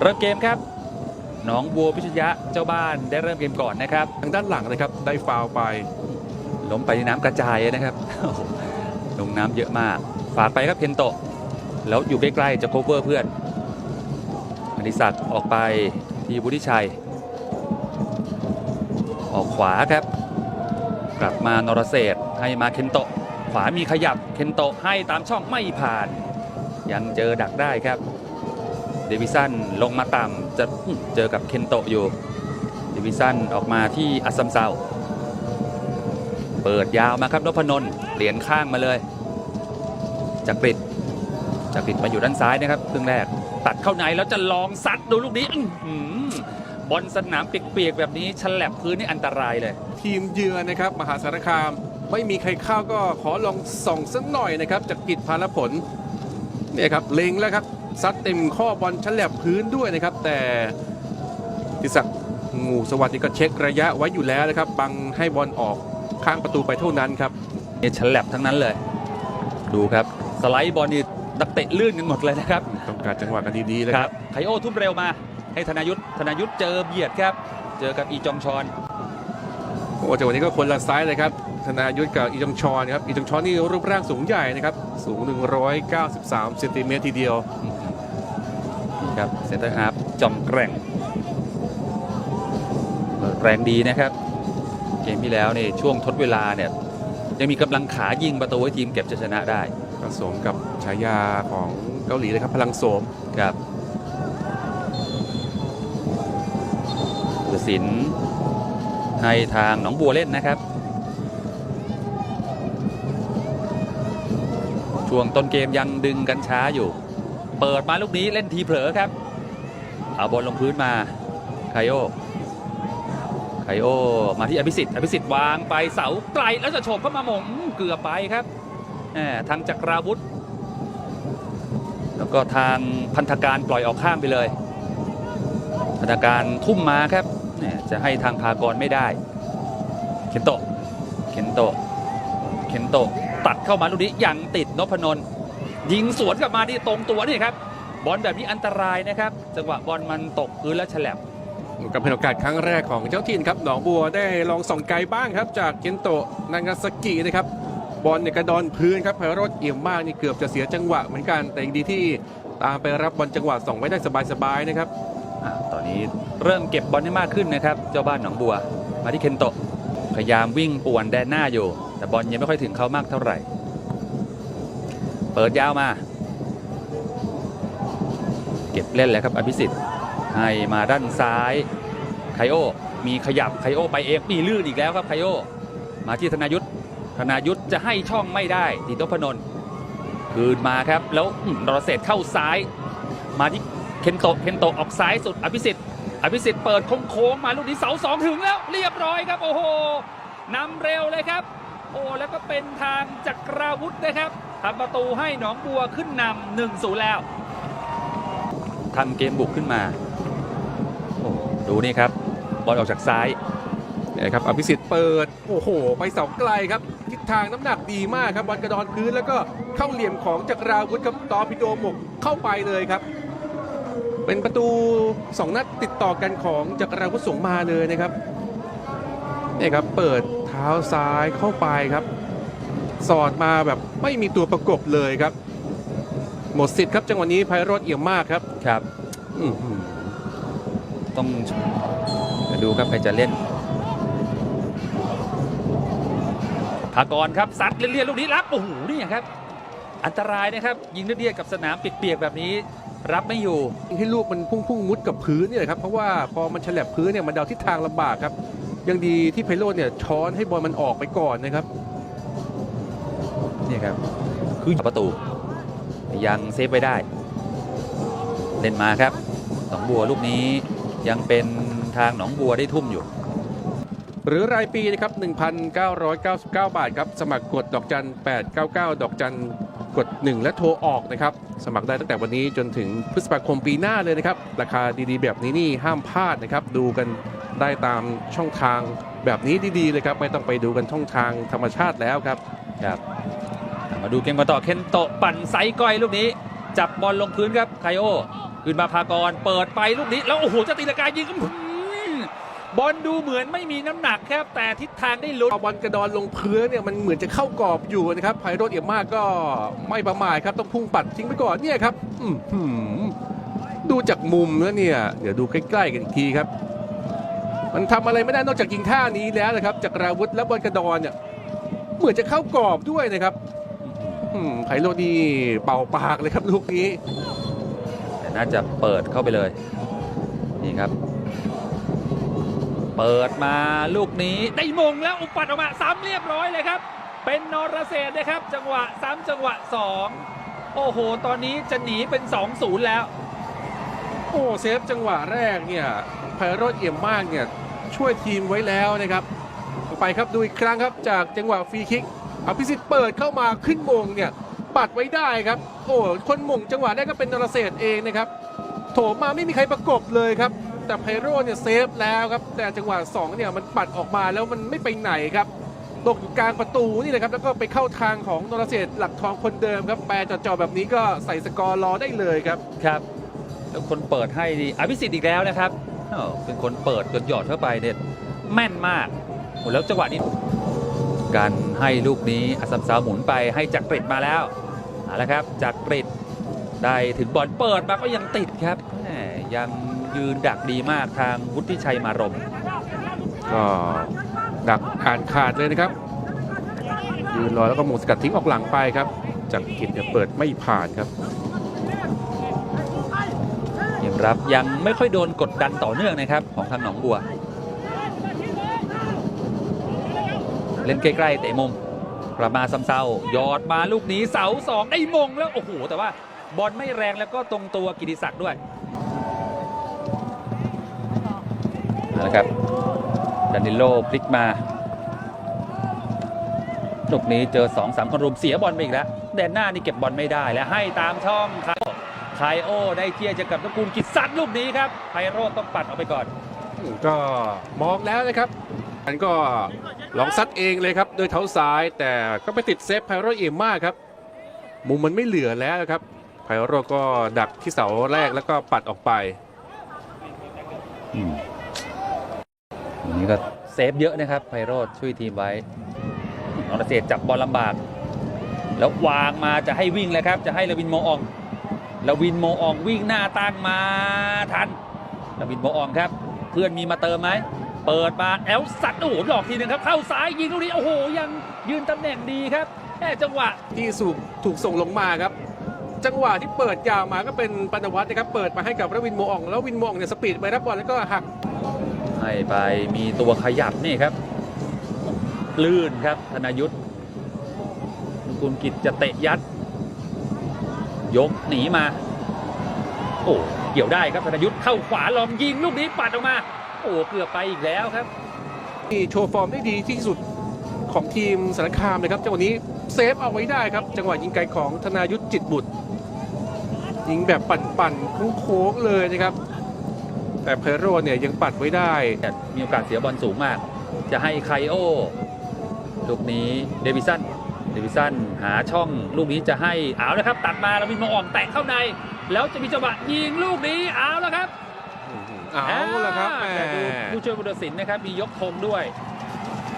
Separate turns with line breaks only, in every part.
เริ่มเกมครับหนองบัวพิชยะเจ้าบ้านได้เริ่มเกมก่อนนะครับ
ทางด้านหลังนะครับได้ฟาวไป
ล้มไปในน้ำกระจายนะครับลงน้ำเยอะมากฝากไปครับเพนโตะแล้วอยู่ใกล้ๆจะโคเวอร์เพื่อนอดิศักดิ์ออกไปที่บุธิชัย ออกขวาครับ กลับมานรเศษให้มาเคนโตะขวามีขยับเคนโตะให้ตามช่องไม่ผ่าน ยังเจอดักได้ครับ เดวิสันลงมาต่ำจะเจอกับเคนโตะอยู่ เดวิสันออกมาที่อัสซัมเซาเปิดยาวมาครับนพนนเหรียญข้างมาเลยจักริดจักริดมาอยู่ด้านซ้ายนะครับครึ่งแรก ตัดเข้าในแล้วจะลองซัดดูลูกนี้บอลสนามเปียกๆแบบนี้ฉลับพื้นนี่อันตรายเลย
ทีมเยือนนะครับ มหาสารคาม ไม่มีใครเข้าก็ขอลองส่องสักหน่อยนะครับจากกิจพาลผลเนี่ยครับเล็งแล้วครับ ซัดเต็มข้อบอลฉลับพื้นด้วยนะครับ แต่ทิศักดิ์งูสวัสดิ์นี่ก็เช็คระยะไว้อยู่แล้วนะครับ บังให้บอลออกข้างประตูไปเท่านั้นครับ
นี่ฉลับทั้งนั้นเลย ดูครับสไลด์บอลนี่นักเตะลื่นกันหมดเลยนะครับ
ต้องการจังหวะกันดีๆเลย
ค
ค
รั
รั
บบไคโอทุ่มเร็วมาให้ธนายุทธธนายุทธเจอเบียดครับ เจอกับอีจองชอน
โอ้จังหวะนี้ก็คนละไซส์เลยครับธนายุทธกับอีจงชอนครับอีจงชอนนี่รูปร่างสูงใหญ่นะครับสูง 193เซนติเมตรทีเดียว
นี่ ครับเซนเตอร์ฮาร์ฟจอมแกร่งเปิดแรงดีนะครับ เกมที่แล้วเนี่ยช่วงทดเวลาเนี่ยยังมีกำลังขายิงประตูให้ทีมเก็บจะชนะได้
ผสมกับฉายาของเกาหลีเลยครับ พลังโสม
ครับผู้ตัดสินให้ทางหนองบัวเล่นนะครับ ช่วงต้นเกมยังดึงกันช้าอยู่ เปิดมาลูกนี้เล่นทีเผลอครับ เอาบอลลงพื้นมาไคโอไคโอมาที่อภิสิทธิ์อภิสิทธิ์วางไปเสาไกลแล้วจะโฉบเข้ามามงเกือบไปครับทางจักราวุธ แล้วก็ทางพันธการปล่อยออกข้างไปเลย พันธการทุ่มมาครับจะให้ทางพากรไม่ได้เคนโตะเคนโตะเคนโตตัดเข้ามาลูกนี้ยังติดนพนนท์ ยิงสวนกลับมาที่ตรงตัวนี่ครับ บอลแบบนี้อันตรายนะครับ จังหวะบอลมันตกพื้นแล้วฉลับ
กับเป็นโอกาสครั้งแรกของเจ้าถิ่นครับหนองบัวได้ลองส่องไกลบ้างครับ จากเกนโตะนางาซากินะครับบอลเนี่ยกระดอนพื้นครับไพโรดเอี่ยมมากนี่เกือบจะเสียจังหวะเหมือนกันแต่ยังดีที่ตามไปรับบอลจังหวะส่องไว้ได้สบายๆนะครับ
อ่าตอนนี้เริ่มเก็บบอลได้มากขึ้นนะครับ เจ้าบ้านหนองบัว มาที่เคนโตะพยายามวิ่งป่วนแดนหน้าอยู่ แต่บอลยังไม่ค่อยถึงเขามากเท่าไหร่ เปิดยาวมา เก็บเล่นแล้วครับอภิสิทธิ์ให้มาด้านซ้ายไคโอ มีขยับไคโอไปเองมีลื่นอีกแล้วครับไคโอ มาที่ธนายุทธธนายุทธจะให้ช่องไม่ได้ติดนพนนคืนมาครับ แล้วอื้อนรเศษเข้าซ้าย มาที่เคนโตเคนโตออกซ้ายสุดอภิสิทธิ์อภิสิทธิ์เปิดโค้งมาลูกนี้เสาสองถึงแล้วเรียบร้อยครับ โอ้โหนำเร็วเลยครับ โอ้แล้วก็เป็นทางจักราวุธนะครับ ทำประตูให้หนองบัวขึ้นนำหนึ่งศูนย์แล้วทำเกมบุกขึ้นมาโอ้ดูนี่ครับ บอลออกจากซ้าย
เนี่ยครับอภิสิทธิ์เปิด โอ้โห ไปเสาไกลครับ ทิศทางน้ำหนักดีมากครับบอลกระดอนพื้นแล้วก็เข้าเหลี่ยมของจักราวุธครับตอปิโดหมกเข้าไปเลยครับ เป็นประตูสองนัดติดต่อกันของจักราวุธส่งมาเลยนะครับเนี่ยครับ เปิดเท้าซ้ายเข้าไปครับ สอดมาแบบไม่มีตัวประกบเลยครับ หมดสิทธิ์ครับจังหวะนี้ไพโรดเอี่ยมมากครับ
ครับ
อื้อหือ
ต้องมาดูครับใครจะเล่นพากรครับซัดเลี่ยนๆลูกนี้รับโอ้โหนี่ครับ อันตรายนะครับ ยิงเลี่ยนๆกับสนามเปียกๆแบบนี้ รับไม่อยู่
ให้ลูกมันพุ่งพุ่งๆมุดกับพื้นเนี่ยครับ เพราะว่าพอมันฉลับพื้นเนี่ยมันเดาทิศทางลำบากครับ ยังดีที่ไพโรดเนี่ยช้อนให้บอลมันออกไปก่อนนะครับ
นี่ครับ คือประตู ยังเซฟไว้ได้ เล่นมาครับหนองบัวลูกนี้ยังเป็นทางหนองบัวได้ทุ่มอยู่
หรือรายปีนะครับ 1,999 บาทครับ สมัครกดดอกจัน 899 ดอกจันกด 1 และโทรออกนะครับ สมัครได้ตั้งแต่วันนี้จนถึงพฤษภาคมปีหน้าเลยนะครับ ราคาดีๆ แบบนี้นี่ห้ามพลาดนะครับ ดูกันได้ตามช่องทางแบบนี้ดีๆเลยครับ ไม่ต้องไปดูกันช่องทางธรรมชาติแล้วครับ
ครับ มาดูเกมกันต่อเคนโตะปั่นไซส์ก้อยลูกนี้ จับบอลลงพื้นครับไคโอขึ้นมาพากรเปิดไปลูกนี้ แล้วโอ้โหจะตีละกายิงบอลดูเหมือนไม่มีน้ำหนักครับแต่ทิศทางได้ลุ้น
บอลกระดอนลงพื้นเนี่ยมันเหมือนจะเข้ากรอบอยู่นะครับไพโรจน์เอี่ยมมากก็ไม่ประมาทครับต้องพุ่งปัดทิ้งไปก่อนเนี่ยครับดูจากมุมแล้วเนี่ย เดี๋ยวดูใกล้ๆกันอีกทีครับ มันทำอะไรไม่ได้นอกจากยิงท่านี้แล้วนะครับจากราวุธและบอลกระดอนเนี่ยเหมือนจะเข้ากรอบด้วยนะครับ ไพโรจน์นี่เป่าปากเลยครับลูกนี้
แต่น่าจะเปิดเข้าไปเลย นี่ครับ เปิดมาลูกนี้ได้มงแล้วอุปัดออกมาซ้ำเรียบร้อยเลยครับ เป็นนรเศรษฐ์นะครับ จังหวะซ้ำจังหวะ 2 โอ้โห ตอนนี้จะหนีเป็น 2-0 แล้ว
โอ้เซฟจังหวะแรกเนี่ยไพโรจน์เอี่ยมมากเนี่ยช่วยทีมไว้แล้วนะครับต่อไปครับดูอีกครั้งครับจากจังหวะฟรีคิก อภิสิทธิ์เปิดเข้ามาขึ้นมงเนี่ยปัดไว้ได้ครับ โอ้คนมงจังหวะแรกก็เป็นนรเศษเองนะครับโถมมาไม่มีใครประกบเลยครับ แต่ไพโรเนี่ยเซฟแล้วครับ แต่จังหวะสองเนี่ยมันปัดออกมาแล้วมันไม่ไปไหนครับตกอยู่กลางประตูนี่นะครับ แล้วก็ไปเข้าทางของนรเศษหลักทองคนเดิมครับแปรจ่อๆแบบนี้ก็ใส่สกอร์รอได้เลยครับ
ครับ แล้วคนเปิดให้นี่อภิสิทธิ์อีกแล้วนะครับอ้าวเป็นคนเปิดหยดหยอดเข้าไปเนี่ยแม่นมากโอ้แล้วจังหวะนี้ การให้ลูกนี้อสสัมสาวหมุนไปให้จักริดมาแล้วเอาละครับจักริดได้ถึงบอลเปิดมาก็ยังติดครับแหมยังยืนดักดีมากทางวุฒิชัยมารม
ก็ดักอ่านขาดเลยนะครับยืนรอแล้วก็หมงสกัดทิ้งออกหลังไปครับจากกิจเนี่ยเปิดไม่ผ่านครับ
ยังรับยังไม่ค่อยโดนกดดันต่อเนื่องนะครับของทางหนองบัว เล่นใกล้ๆเตะมุมกลับมาซ้ำเศร้ายอดมาลูกนี้เสาสองได้มงแล้วโอ้โหแต่ว่าบอลไม่แรงแล้วก็ตรงตัวกิติศักดิ์ด้วยเอาละครับดานิโลพลิกมาลูกนี้เจอ2อสามคนรุมเสียบอลไปอีกแล้วแดนหน้านี่เก็บบอลไม่ได้และให้ตามช่องครับไคโอได้เทียจะกับตระกูลกิจสัตว์ลูกนี้ครับไพโรต้องปัดออกไปก่อน
ก็มองแล้วนะครับมันก็ ลองซัดเองเลยครับโดยเท้าซ้ายแต่ก็ไปติดเซฟไพโรเอมมากครับ มุมมันไม่เหลือแล้วครับไพโรก็ดักที่เสาแรกแล้วก็ปัดออกไป
อืมอันนี้ก็เซฟเยอะนะครับไพโรช่วยทีมไว้นรเศรษจับบอลลำบาก แล้ววางมาจะให้วิ่งเลยครับ จะให้ลวินโมอองลวินโมอองวิ่งหน้าตั้งมาทันลวินโมอองครับ เพื่อนมีมาเติมไหม เปิดมาแอลสัตว์โอ้โหหลอกทีหนึ่งครับ เข้าซ้ายยิงลูกนี้โอ้โหยังยืนตำแหน่งดีครับแค่จังหวะ
ที่สูกถูกส่งลงมาครับ จังหวะที่เปิดยาวมาก็เป็นปานวัฒน์นะครับเปิดมาให้กับรวินโมอองแล้ววินโมอองเนี่ยสปีดไปรับบอลแล้วก็หัก
ให้ไปมีตัวขยับนี่ครับ ลื่นครับธนายุทธคุณกิจจะเตะยัด ยกหนีมา โอ้เกี่ยวได้ครับธนายุทธเข้าขวาลองยิงลูกนี้ปัดออกมา โอ้เกือบไปอีกแล้วครับ
ที่โชว์ฟอร์มได้ดีที่สุดของทีมสารคามเลยครับจังหวะนี้เซฟเอาไว้ได้ครับ จังหวะยิงไกลของธนายุทธจิตบุตร ยิงแบบปั่นๆโค้งๆเลยนะครับ แต่เพโรเนี่ยยังปัดไว้ได้
มีโอกาสเสียบอลสูงมาก จะให้ไคโอลูกนี้เดวิสันเดวิสันหาช่องลูกนี้จะให้เอาแล้วครับ ตัดมาแล้ววินมาอ่องแตะเข้าใน แล้วจะมีจังหวะยิงลูกนี้เอาแล้วครับ
เอาละครับแหม
แต่ดูผู้ช่วยผู้ตัดสินนะครับ มียกธงด้วย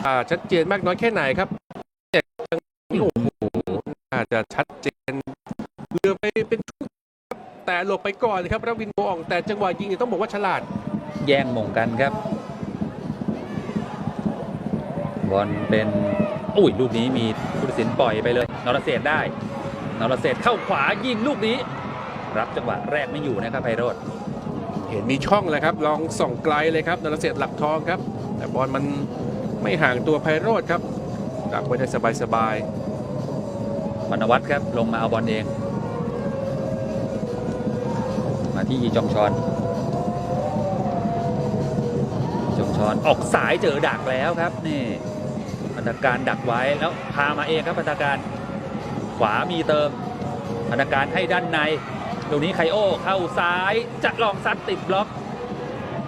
อ่าชัดเจนมากน้อยแค่ไหนครับเนี่ยโอ้โหน่าจะชัดเจนเรือไปเป็นชุดครับแต่หลบไปก่อนเลยครับรวินโมอองแต่จังหวะยิงเนี่ยต้องบอกว่าฉลาด
แย่งมงกันครับ บอลเป็น อุ้ยลูกนี้มีผู้ตัดสินปล่อยไปเลยนรเศรษฐ์ได้นรเศรษฐ์เข้าขวายิงลูกนี้ รับจังหวะแรกไม่อยู่นะครับไพโรธ
เห็นมีช่องเลยครับ ลองส่องไกลเลยครับนรเศษหลักทองครับ แต่บอลมันไม่ห่างตัวไพโรธครับดักไว้ได้สบาย
มณวัฒนครับลงมาเอาบอลเอง มาที่อีจองชอนจองชอนออกสายเจอดักแล้วครับนี่พันธการดักไว้แล้วพามาเองครับพันธการขวามีเติมพันธการให้ด้านใน ตรงนี้ไคโอเข้าซ้ายจะลองซัดติดบล็อก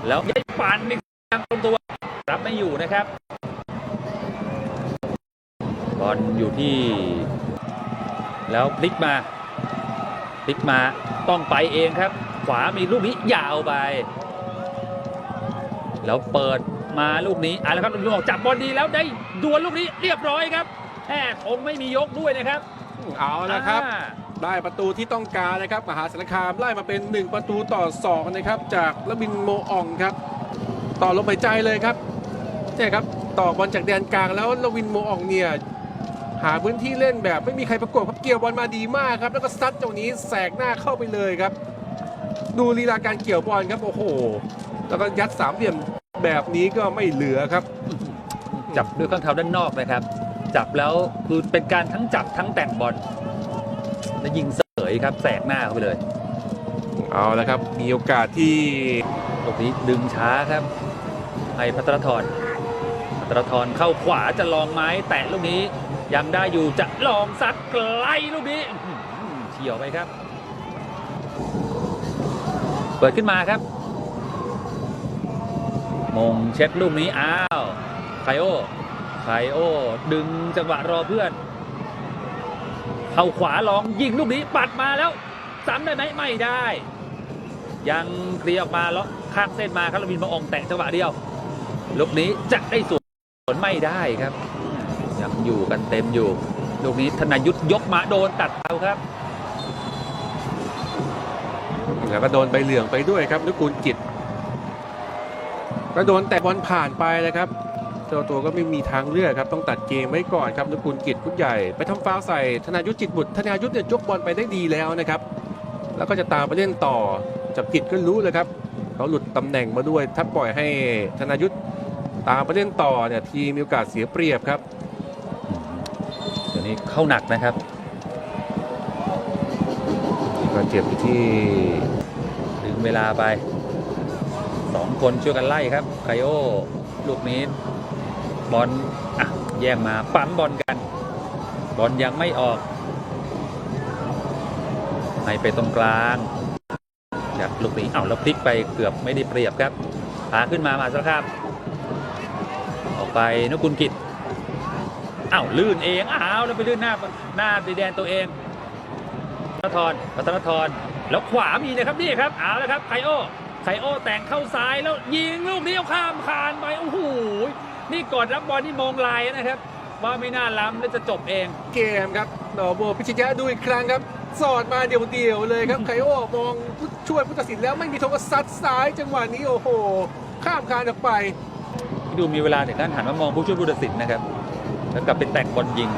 แล้วยัยปันนี่ทางตรงตัว รับไม่อยู่นะครับบอลอยู่ที่ แล้วพลิกมาพลิกมาต้องไปเองครับ ขวามีลูกนี้ยาวไป แล้วเปิดมาลูกนี้อะแล้วครับลูกออกจับบอลดีแล้วได้ดวลลูกนี้เรียบร้อยครับแค่คงไม่มียกด้วยนะครับ
เอาละครับ
อ่า
ได้ประตูที่ต้องการนะครับมหาสารคามไล่มาเป็น 1 ประตูต่อ2นะครับจากละบินโมอองครับ ต่อลมหายใจเลยครับเนี่ยครับต่อบอลจากแดนกลางแล้วละวินโมอองเนี่ยหาพื้นที่เล่นแบบไม่มีใครประกบครับเกี่ยวบอลมาดีมากครับแล้วก็ซัดตรงนี้แสกหน้าเข้าไปเลยครับ ดูลีลาการเกี่ยวบอลครับโอ้โห แล้วก็ยัดสามเหลี่ยมแบบนี้ก็ไม่เหลือครับ
จับด้วยข้างเท้าด้านนอกนะครับ จับแล้วคือเป็นการทั้งจับทั้งแต่งบอล และยิงเสยครับแสกหน้าเข้าไปเลย
เอาละครับ มีโอกาสที่
ลูกนี้ดึงช้าครับให้พัทรทรพัทรทรเข้าขวาจะลองไม้แตะลูกนี้ยังได้อยู่จะลองซัดไกลลูกนี้อื้อหือเฉียวไปครับ เปิดขึ้นมาครับ มงเช็ดลูกนี้อ้าวไคโอไคโอดึงจังหวะรอเพื่อน เข้าขวาลองยิงลูกนี้ปัดมาแล้วซ้ำได้ไหมไม่ได้ ยังเคลียร์ออกมาแล้วข้างเส้นมาครับลวินมาองแตะจังหวะเดียวลูกนี้จะได้สวนไม่ได้ครับ ยังอยู่กันเต็มอยู่ลูกนี้ธนายุทธยกมาโดนตัดเอาครับ
แล้วก็โดนใบเหลืองไปด้วยครับนุกูลกิจก็โดนแต่บอลผ่านไปนะครับ เจ้าตัวก็ไม่มีทางเลือกครับต้องตัดเกมไว้ก่อนครับนุกูลกิจผู้ใหญ่ไปทำฟาวล์ใส่ธนายุทธจิตบุตรธนายุทธเนี่ยยกบอลไปได้ดีแล้วนะครับ แล้วก็จะตามไปเล่นต่อจับกิจก็รู้เลยครับเขาหลุดตำแหน่งมาด้วย ถ้าปล่อยให้ธนายุทธตามไปเล่นต่อเนี่ยทีมมีโอกาสเสียเปรียบครับ
เดี๋ยวนี้เข้าหนักนะครับ
ก็เจ็บอยู่ที่
ดึงเวลาไปสองคนช่วยกันไล่ครับไคโอลูกนี้ บอลอะแย่งมาปั๊มบอลกัน บอลยังไม่ออกให้ไปตรงกลางจากลูกนี้เอาแล้วพลิกไปเกือบไม่ได้เปรียบครับพาขึ้นมามาสักครับออกไปนกุลกิจอ้าวลื่นเองอ้าวแล้วไปลื่นหน้าหน้าดีแดนตัวเองพัฒนทรพัฒนทรแล้วขวามีนะครับนี่ครับเอาแล้วครับไคโอไคโอแต่งเข้าซ้ายแล้วยิงลูกนี้เอาข้ามคานไปโอ้โห นี่ก่อนรับบอลนี่มองลายนะครับ ว่าไม่น่าล้ำแล้วจะจบเอง
เกมครับหนอโบพิชยะดูอีกครั้งครับ สอดมาเดี่ยวๆเลยครับไคโอมองผู้ช่วยผู้ตัดสินแล้วไม่มีโทงก็ซัดซ้ายจังหวะนี้โอ้โห ข้ามคานออกไป
ดูมีเวลาถึงขั้นหันมามองผู้ช่วยผู้ตัดสินนะครับ แล้วกลับเป็นแต่งบอลยิง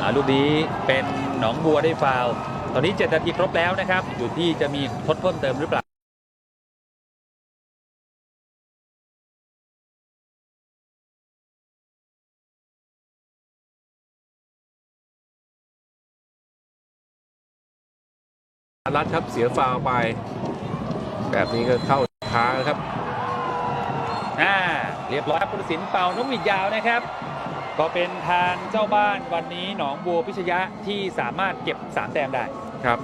อ่าลูกนี้เป็นหนองบัวได้ฟาวล์ตอนนี้ 7 นาทีครบแล้วนะครับ อยู่ที่จะมีทดเพิ่มเติมหรือเปล่า
รัดครับเสียฟาวล์ไป แบบนี้ก็เข้าทางนะครับ
อ่าเรียบร้อยครับผู้ตัดสินเป่านกหวีดยาวนะครับ ก็เป็นทางเจ้าบ้านวันนี้หนองบัวพิชยะที่สามารถเก็บ 3 แต้มได้
ครับ